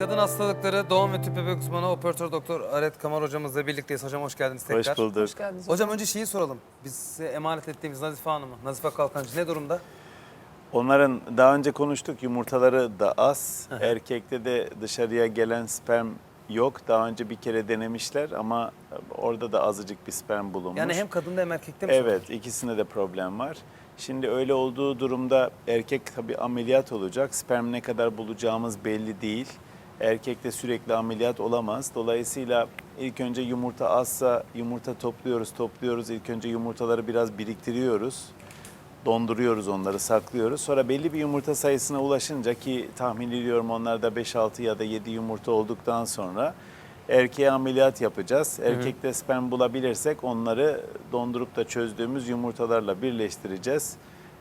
Kadın hastalıkları doğum ve tüp bebek uzmanı operatör doktor Aret Kamar hocamızla birlikteyiz. Hocam hoş geldiniz tekrar. Hoş bulduk. Hoş geldiniz. Hocam önce şeyi soralım. Biz size emanet ettiğimiz Nazife Hanım'ı, Nazife Kalkancı ne durumda? Onların daha önce konuştuk yumurtaları da az. Erkekte de dışarıya gelen sperm yok. Daha önce bir kere denemişler ama orada da azıcık bir sperm bulunmuş. Yani hem kadında hem erkekte mi? sorun? Evet, ikisinde de problem var. Şimdi öyle olduğu durumda erkek tabii ameliyat olacak. Sperm ne kadar bulacağımız belli değil. Erkekte sürekli ameliyat olamaz. Dolayısıyla ilk önce yumurta azsa yumurta topluyoruz, topluyoruz. İlk önce yumurtaları biraz biriktiriyoruz. Donduruyoruz onları, saklıyoruz. Sonra belli bir yumurta sayısına ulaşınca ki tahmin ediyorum onlarda 5-6 ya da 7 yumurta olduktan sonra erkeğe ameliyat yapacağız. Erkekte sperm bulabilirsek onları dondurup da çözdüğümüz yumurtalarla birleştireceğiz.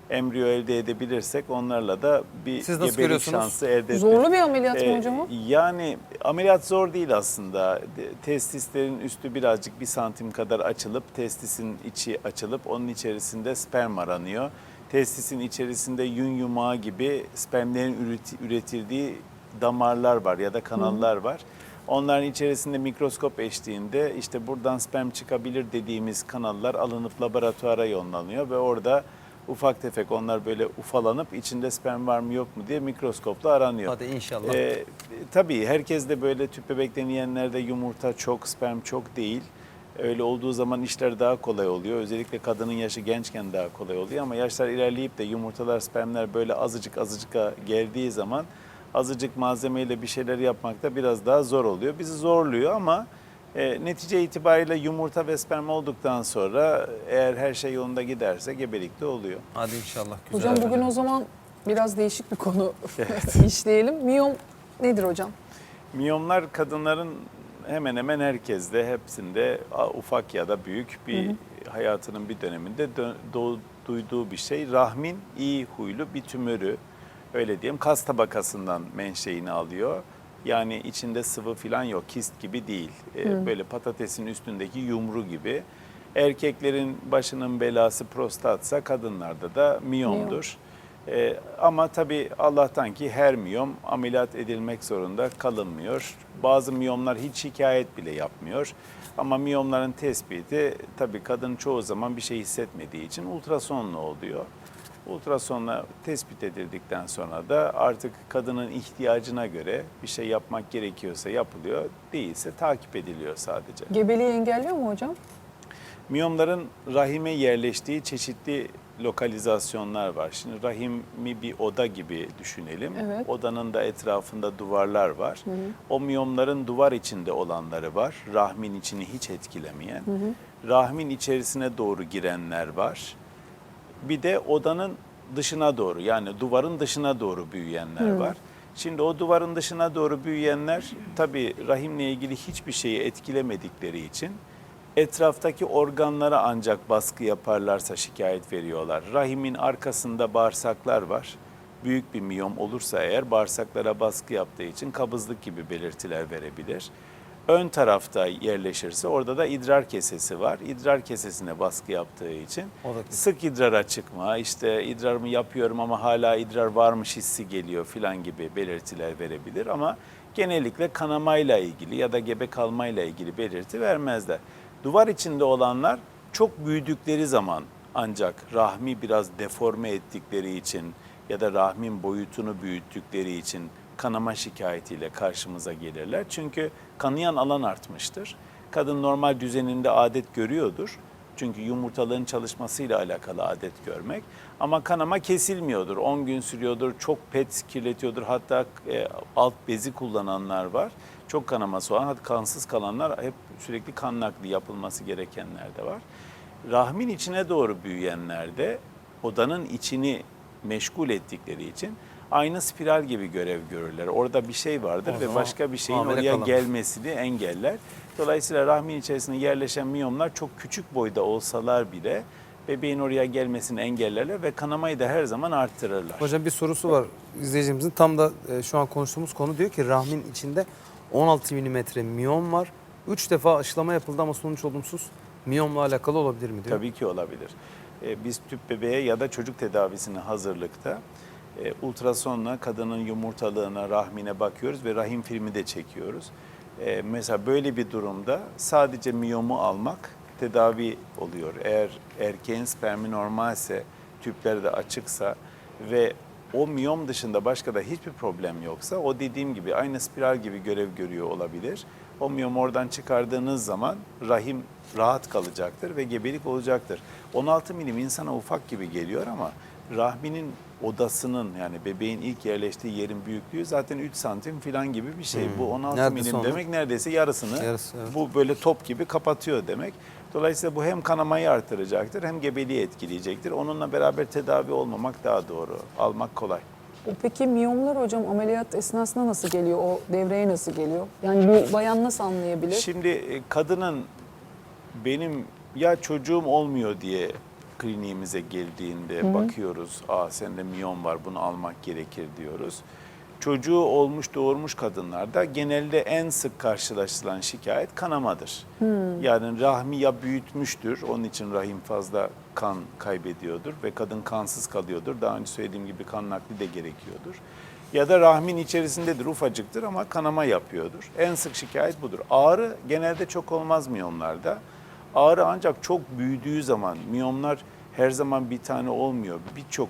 Embriyo elde edebilirsek onlarla da bir Siz nasıl gebelik görüyorsunuz? şansı elde etmek. Zorlu bir ameliyat mı Ee, hocam o? Yani ameliyat zor değil aslında. De- Testislerin üstü birazcık bir santim kadar açılıp testisin içi açılıp onun içerisinde sperm aranıyor. Testisin içerisinde yün yumağı gibi spermlerin üreti- üretildiği damarlar var ya da kanallar var. Onların içerisinde mikroskop eşliğinde işte buradan sperm çıkabilir dediğimiz kanallar alınıp laboratuvara yollanıyor ve orada ufak tefek onlar böyle ufalanıp içinde sperm var mı yok mu diye mikroskopla aranıyor. Hadi inşallah. Ee, tabii herkes de böyle tüp bebek deneyenlerde yumurta çok, sperm çok değil. Öyle olduğu zaman işler daha kolay oluyor. Özellikle kadının yaşı gençken daha kolay oluyor ama yaşlar ilerleyip de yumurtalar, spermler böyle azıcık azıcık geldiği zaman azıcık malzemeyle bir şeyler yapmak da biraz daha zor oluyor. Bizi zorluyor ama e, netice itibariyle yumurta ve sperm olduktan sonra eğer her şey yolunda giderse gebelik de oluyor. Hadi inşallah. Güzel. Hocam bugün o zaman biraz değişik bir konu işleyelim. Miyom nedir hocam? Miyomlar kadınların hemen hemen herkeste, hepsinde ufak ya da büyük bir hayatının bir döneminde dö- doğ- duyduğu bir şey. Rahmin iyi huylu bir tümörü, öyle diyeyim, kas tabakasından menşeini alıyor. Yani içinde sıvı falan yok, kist gibi değil. Ee, Böyle patatesin üstündeki yumru gibi. Erkeklerin başının belası prostatsa kadınlarda da miyomdur. Ee, ama tabii Allah'tan ki her miyom ameliyat edilmek zorunda kalınmıyor. Bazı miyomlar hiç şikayet bile yapmıyor. Ama miyomların tespiti tabii kadın çoğu zaman bir şey hissetmediği için ultrasonla oluyor. Ultrasonla tespit edildikten sonra da artık kadının ihtiyacına göre bir şey yapmak gerekiyorsa yapılıyor. Değilse takip ediliyor sadece. Gebeliği engelliyor mu hocam? Miyomların rahime yerleştiği çeşitli lokalizasyonlar var. Şimdi rahimi bir oda gibi düşünelim. Evet. Odanın da etrafında duvarlar var. O miyomların duvar içinde olanları var. Rahmin içini hiç etkilemeyen. Rahmin içerisine doğru girenler var. Bir de odanın dışına doğru yani duvarın dışına doğru büyüyenler var. Şimdi o duvarın dışına doğru büyüyenler tabii rahimle ilgili hiçbir şeyi etkilemedikleri için etraftaki organlara ancak baskı yaparlarsa şikayet veriyorlar. Rahimin arkasında bağırsaklar var. Büyük bir miyom olursa eğer bağırsaklara baskı yaptığı için kabızlık gibi belirtiler verebilir. Ön tarafta yerleşirse orada da idrar kesesi var. İdrar kesesine baskı yaptığı için sık idrara çıkma, işte idrarımı yapıyorum ama hala idrar varmış hissi geliyor filan gibi belirtiler verebilir ama genellikle kanamayla ilgili ya da gebe kalmayla ilgili belirti vermezler. Duvar içinde olanlar çok büyüdükleri zaman ancak rahmi biraz deforme ettikleri için ya da rahmin boyutunu büyüttükleri için kanama şikayetiyle karşımıza gelirler. Çünkü kanayan alan artmıştır. Kadın normal düzeninde adet görüyordur. Çünkü yumurtalığın çalışmasıyla alakalı adet görmek. Ama kanama kesilmiyordur. 10 gün sürüyordur. Çok pet kirletiyordur. Hatta e, alt bezi kullananlar var. Çok kanaması olan, kansız kalanlar hep sürekli kan nakli yapılması gerekenler de var. Rahmin içine doğru büyüyenlerde odanın içini meşgul ettikleri için aynı spiral gibi görev görürler. Orada bir şey vardır O ve zaman başka bir şeyin oraya kalamaz. gelmesini engeller. Dolayısıyla rahmin içerisine yerleşen miyomlar çok küçük boyda olsalar bile bebeğin oraya gelmesini engellerler ve kanamayı da her zaman arttırırlar. Hocam bir sorusu var izleyicimizin. Tam da e, şu an konuştuğumuz konu diyor ki rahmin içinde 16 milimetre miyom var. 3 defa aşılama yapıldı ama sonuç olumsuz. Miyomla alakalı olabilir mi diyor. Tabii ki olabilir. Ee, Biz tüp bebeğe ya da çocuk tedavisine hazırlıkta e, ultrasonla kadının yumurtalığına, rahmine bakıyoruz ve rahim filmi de çekiyoruz. E, mesela böyle bir durumda sadece miyomu almak tedavi oluyor. Eğer erkeğin spermi normalse, tüpleri de açıksa ve o miyom dışında başka da hiçbir problem yoksa o dediğim gibi aynı spiral gibi görev görüyor olabilir. O miyomu oradan çıkardığınız zaman rahim rahat kalacaktır ve gebelik olacaktır. 16 milim insana ufak gibi geliyor ama rahminin odasının yani bebeğin ilk yerleştiği yerin büyüklüğü zaten 3 santim falan gibi bir şey. Bu 16 Neredeyse milim onu- demek neredeyse yarısını Yarısı, evet. bu böyle top gibi kapatıyor demek. Dolayısıyla bu hem kanamayı artıracaktır hem gebeliği etkileyecektir. Onunla beraber tedavi olmamak daha doğru. Almak kolay. O Peki miyomlar hocam ameliyat esnasında nasıl geliyor? O devreye nasıl geliyor? Yani bir bayan nasıl anlayabilir? Şimdi e, kadının benim ya çocuğum olmuyor diye kliniğimize geldiğinde bakıyoruz. Aa sende miyom var bunu almak gerekir diyoruz. Çocuğu olmuş doğurmuş kadınlarda genelde en sık karşılaşılan şikayet kanamadır. Yani rahmi ya büyütmüştür, onun için rahim fazla kan kaybediyordur ve kadın kansız kalıyordur. Daha önce söylediğim gibi kan nakli de gerekiyordur. Ya da rahmin içerisindedir, ufacıktır ama kanama yapıyordur. En sık şikayet budur. Ağrı genelde çok olmaz miyomlarda. Ağrı ancak çok büyüdüğü zaman, miyomlar her zaman bir tane olmuyor. Birçok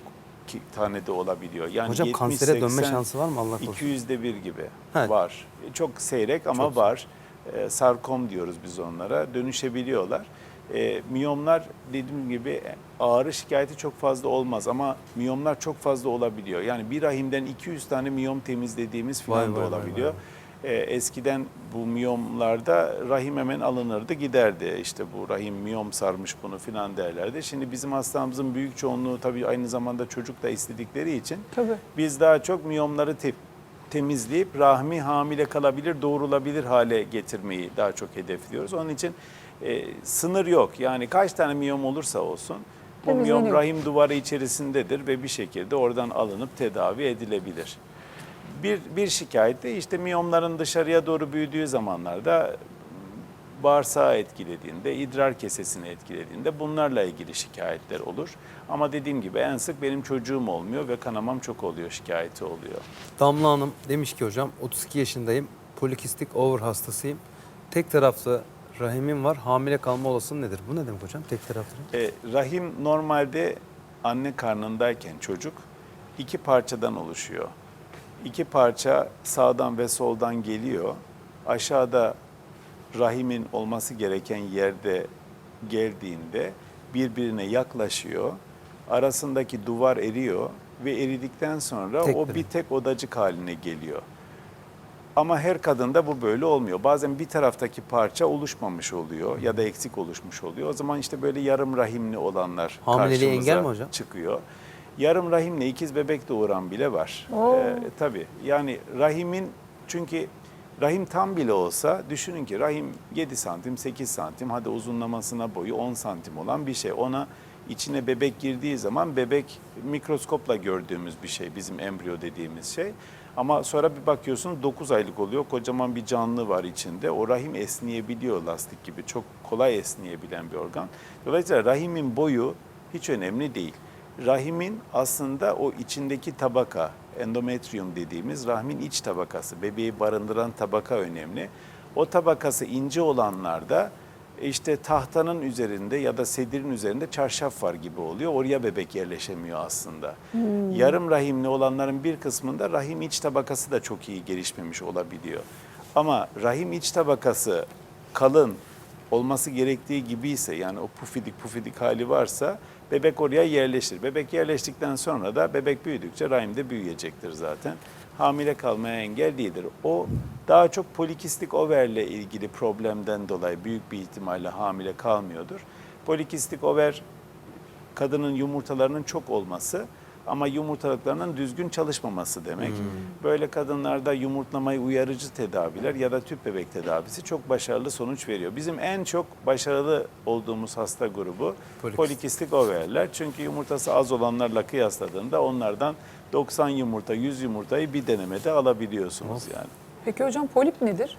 tane de olabiliyor. Yani Hocam 70, kansere dönme 80, şansı var mı Allah korusun? 200'de bir gibi Evet. var. Çok seyrek ama Çok var. Ee, sarkom diyoruz biz onlara. Dönüşebiliyorlar. Ee, miyomlar dediğim gibi ağrı şikayeti çok fazla olmaz ama miyomlar çok fazla olabiliyor. Yani bir rahimden 200 tane miyom temizlediğimiz Vay falan da vay vay olabiliyor. vay. Ee, eskiden bu miyomlarda rahim hemen alınırdı giderdi. İşte bu rahim miyom sarmış bunu filan derlerdi. Şimdi bizim hastamızın büyük çoğunluğu tabii aynı zamanda çocuk da istedikleri için Tabii. biz daha çok miyomları te- temizleyip rahmi hamile kalabilir, doğurulabilir hale getirmeyi daha çok hedefliyoruz. Onun için e, sınır yok. Yani kaç tane miyom olursa olsun bu miyom rahim duvarı içerisindedir ve bir şekilde oradan alınıp tedavi edilebilir. Bir, bir şikayet de işte miyomların dışarıya doğru büyüdüğü zamanlarda bağırsağı etkilediğinde, idrar kesesini etkilediğinde bunlarla ilgili şikayetler olur. Ama dediğim gibi en sık benim çocuğum olmuyor ve kanamam çok oluyor, şikayeti oluyor. Damla Hanım demiş ki hocam 32 yaşındayım. Polikistik over hastasıyım. Tek taraflı rahimim var. Hamile kalma olasılığı nedir? Bu ne demek hocam? Tek taraflı. E, rahim normalde anne karnındayken çocuk iki parçadan oluşuyor. İki parça sağdan ve soldan geliyor. Aşağıda rahimin olması gereken yerde geldiğinde birbirine yaklaşıyor. Arasındaki duvar eriyor ve eridikten sonra Tek o bir. tek odacık haline geliyor. Ama her kadında bu böyle olmuyor. Bazen bir taraftaki parça oluşmamış oluyor ya da eksik oluşmuş oluyor. O zaman işte böyle yarım rahimli olanlar Hamileliğe karşımıza engel mi hocam? çıkıyor. Yarım rahimle ikiz bebek doğuran bile var. Oo. Ee, tabii yani rahimin çünkü rahim tam bile olsa düşünün ki rahim 7 santim 8 santim hadi uzunlamasına boyu 10 santim olan bir şey. Ona içine bebek girdiği zaman bebek mikroskopla gördüğümüz bir şey bizim embriyo dediğimiz şey. Ama sonra bir bakıyorsun 9 aylık oluyor kocaman bir canlı var içinde. O rahim esneyebiliyor lastik gibi çok kolay esneyebilen bir organ. Dolayısıyla rahimin boyu hiç önemli değil. Rahimin aslında o içindeki tabaka, endometrium dediğimiz rahmin iç tabakası, bebeği barındıran tabaka önemli. O tabakası ince olanlarda işte tahtanın üzerinde ya da sedirin üzerinde çarşaf var gibi oluyor. Oraya bebek yerleşemiyor aslında. Yarım rahimli olanların bir kısmında rahim iç tabakası da çok iyi gelişmemiş olabiliyor. Ama rahim iç tabakası kalın, olması gerektiği gibi ise yani o pufidik pufidik hali varsa bebek oraya yerleşir. Bebek yerleştikten sonra da bebek büyüdükçe rahim de büyüyecektir zaten. Hamile kalmaya engel değildir. O daha çok polikistik overle ilgili problemden dolayı büyük bir ihtimalle hamile kalmıyordur. Polikistik over kadının yumurtalarının çok olması ama yumurtalıklarının düzgün çalışmaması demek. Böyle kadınlarda yumurtlamayı uyarıcı tedaviler ya da tüp bebek tedavisi çok başarılı sonuç veriyor. Bizim en çok başarılı olduğumuz hasta grubu Polikistik. polikistik overler. Çünkü yumurtası az olanlarla kıyasladığında onlardan 90 yumurta, 100 yumurtayı bir denemede alabiliyorsunuz yani. Peki hocam polip nedir?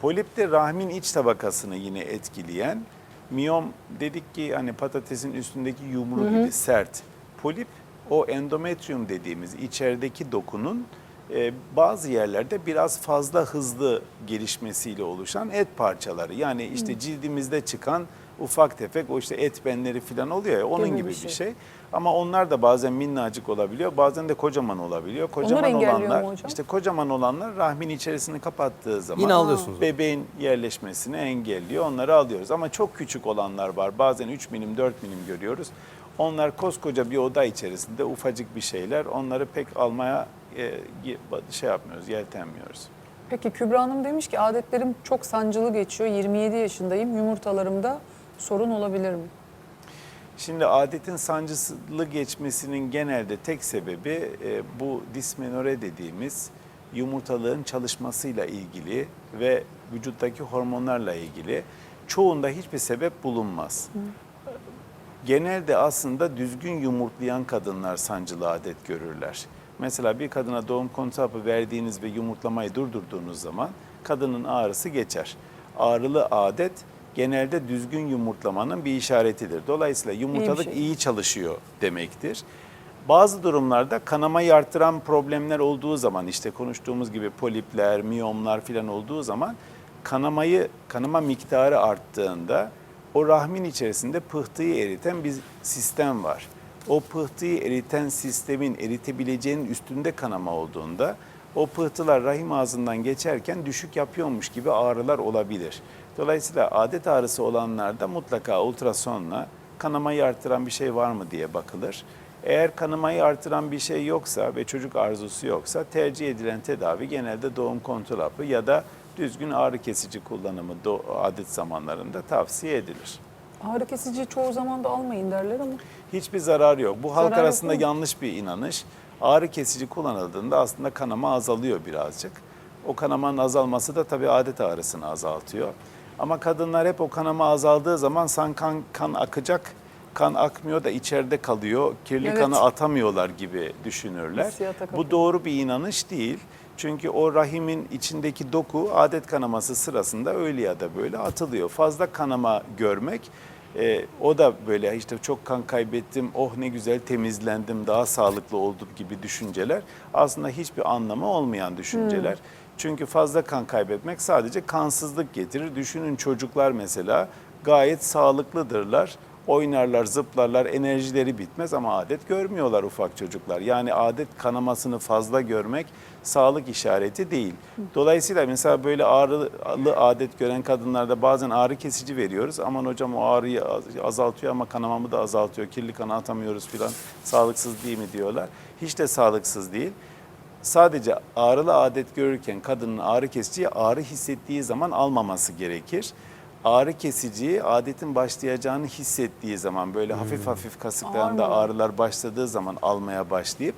Polip de rahmin iç tabakasını yine etkileyen miyom dedik ki hani patatesin üstündeki yumru gibi sert. Polip o endometrium dediğimiz içerideki dokunun e, bazı yerlerde biraz fazla hızlı gelişmesiyle oluşan et parçaları. Yani işte cildimizde çıkan ufak tefek o işte et benleri falan oluyor ya onun Gibi gibi bir şey. şey. Ama onlar da bazen minnacık olabiliyor, bazen de kocaman olabiliyor. Kocaman engelliyor mu olanlar hocam? işte kocaman olanlar rahmin içerisini kapattığı zaman Yine alıyorsunuz. bebeğin yerleşmesini engelliyor. Onları alıyoruz. Ama çok küçük olanlar var. Bazen 3 milim, 4 milim görüyoruz. Onlar koskoca bir oda içerisinde ufacık bir şeyler. Onları pek almaya e, şey yapmıyoruz, yeltenmiyoruz. Peki Kübra Hanım demiş ki adetlerim çok sancılı geçiyor. 27 yaşındayım. Yumurtalarımda sorun olabilir mi? Şimdi adetin sancılı geçmesinin genelde tek sebebi e, bu dismenore dediğimiz yumurtalığın çalışmasıyla ilgili ve vücuttaki hormonlarla ilgili. Çoğunda hiçbir sebep bulunmaz. Genelde aslında düzgün yumurtlayan kadınlar sancılı adet görürler. Mesela bir kadına doğum kontrol hapı verdiğiniz ve yumurtlamayı durdurduğunuz zaman kadının ağrısı geçer. Ağrılı adet genelde düzgün yumurtlamanın bir işaretidir. Dolayısıyla yumurtalık şey. iyi çalışıyor demektir. Bazı durumlarda kanamayı arttıran problemler olduğu zaman işte konuştuğumuz gibi polipler, miyomlar filan olduğu zaman kanamayı kanama miktarı arttığında o rahmin içerisinde pıhtıyı eriten bir sistem var. O pıhtıyı eriten sistemin eritebileceğinin üstünde kanama olduğunda o pıhtılar rahim ağzından geçerken düşük yapıyormuş gibi ağrılar olabilir. Dolayısıyla adet ağrısı olanlarda mutlaka ultrasonla kanamayı arttıran bir şey var mı diye bakılır. Eğer kanamayı artıran bir şey yoksa ve çocuk arzusu yoksa tercih edilen tedavi genelde doğum kontrol hapı ya da düzgün ağrı kesici kullanımı adet zamanlarında tavsiye edilir. Ağrı kesici çoğu zaman da almayın derler ama Hiçbir zarar yok. Bu halk Zarar yok arasında mi? yanlış bir inanış. Ağrı kesici kullanıldığında aslında kanama azalıyor birazcık. O kanamanın azalması da tabii adet ağrısını azaltıyor. Ama kadınlar hep o kanama azaldığı zaman san kan, kan akacak, kan akmıyor da içeride kalıyor, kirli Evet. kanı atamıyorlar gibi düşünürler. Bu doğru bir inanış değil. Çünkü o rahimin içindeki doku adet kanaması sırasında öyle ya da böyle atılıyor. Fazla kanama görmek e, o da böyle işte çok kan kaybettim, oh ne güzel temizlendim, daha sağlıklı oldum gibi düşünceler aslında hiçbir anlamı olmayan düşünceler. Çünkü fazla kan kaybetmek sadece kansızlık getirir. Düşünün çocuklar mesela gayet sağlıklıdırlar. Oynarlar, zıplarlar, enerjileri bitmez ama adet görmüyorlar ufak çocuklar. Yani adet kanamasını fazla görmek sağlık işareti değil. Dolayısıyla mesela böyle ağrılı adet gören kadınlarda bazen ağrı kesici veriyoruz. Aman hocam o ağrıyı az- azaltıyor ama kanamamı da azaltıyor. Kirli kanı atamıyoruz filan. Sağlıksız değil mi diyorlar. Hiç de sağlıksız değil. Sadece ağrılı adet görürken kadının ağrı kesiciyi ağrı hissettiği zaman almaması gerekir. Ağrı kesiciyi adetin başlayacağını hissettiği zaman böyle hafif hafif kasıklarında Ağrıyor. ağrılar başladığı zaman almaya başlayıp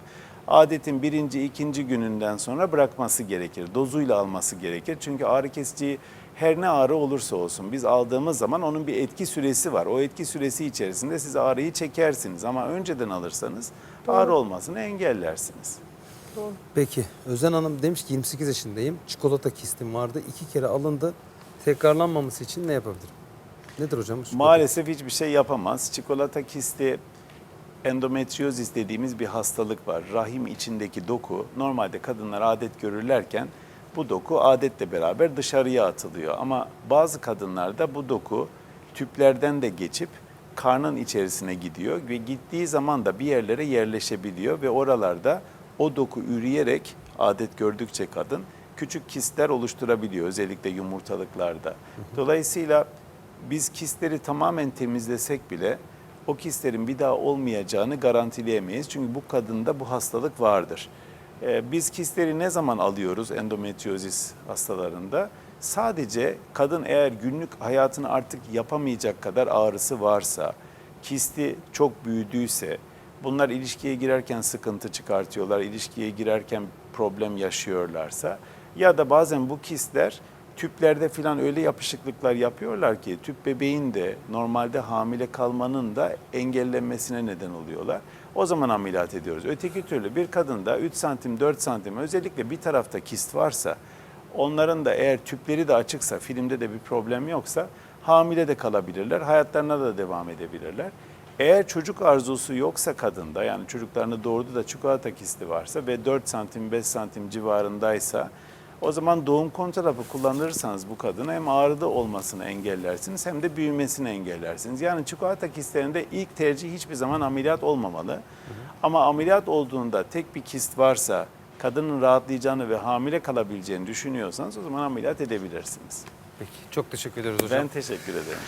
adetin birinci, ikinci gününden sonra bırakması gerekir. Dozuyla alması gerekir. Çünkü ağrı kesiciyi her ne ağrı olursa olsun biz aldığımız zaman onun bir etki süresi var. O etki süresi içerisinde siz ağrıyı çekersiniz ama önceden alırsanız ağrı olmasını engellersiniz. doğru. Peki Özen Hanım demiş ki 28 yaşındayım. Çikolata kistim vardı. iki kere alındı. Tekrarlanmaması için ne yapabilirim? Nedir hocam? çikolata? Maalesef hiçbir şey yapamaz. Çikolata kisti endometriozis dediğimiz bir hastalık var. Rahim içindeki doku normalde kadınlar adet görürlerken bu doku adetle beraber dışarıya atılıyor. Ama bazı kadınlarda bu doku tüplerden de geçip karnın içerisine gidiyor ve gittiği zaman da bir yerlere yerleşebiliyor ve oralarda o doku üreyerek adet gördükçe kadın küçük kistler oluşturabiliyor özellikle yumurtalıklarda. Dolayısıyla biz kistleri tamamen temizlesek bile o kistlerin bir daha olmayacağını garantileyemeyiz. Çünkü bu kadında bu hastalık vardır. Ee, biz kistleri ne zaman alıyoruz endometriozis hastalarında? Sadece kadın eğer günlük hayatını artık yapamayacak kadar ağrısı varsa, kisti çok büyüdüyse, bunlar ilişkiye girerken sıkıntı çıkartıyorlar, ilişkiye girerken problem yaşıyorlarsa ya da bazen bu kistler tüplerde falan öyle yapışıklıklar yapıyorlar ki tüp bebeğin de normalde hamile kalmanın da engellenmesine neden oluyorlar. O zaman ameliyat ediyoruz. Öteki türlü bir kadında 3 santim 4 santim özellikle bir tarafta kist varsa onların da eğer tüpleri de açıksa filmde de bir problem yoksa hamile de kalabilirler. Hayatlarına da devam edebilirler. Eğer çocuk arzusu yoksa kadında yani çocuklarını doğurdu da çikolata kisti varsa ve 4 santim 5 santim civarındaysa o zaman doğum kontrafı kullanırsanız bu kadına hem ağrıda olmasını engellersiniz hem de büyümesini engellersiniz. Yani çikolata kistlerinde ilk tercih hiçbir zaman ameliyat olmamalı. Ama ameliyat olduğunda tek bir kist varsa kadının rahatlayacağını ve hamile kalabileceğini düşünüyorsanız o zaman ameliyat edebilirsiniz. Peki çok teşekkür ederiz hocam. Ben teşekkür ederim.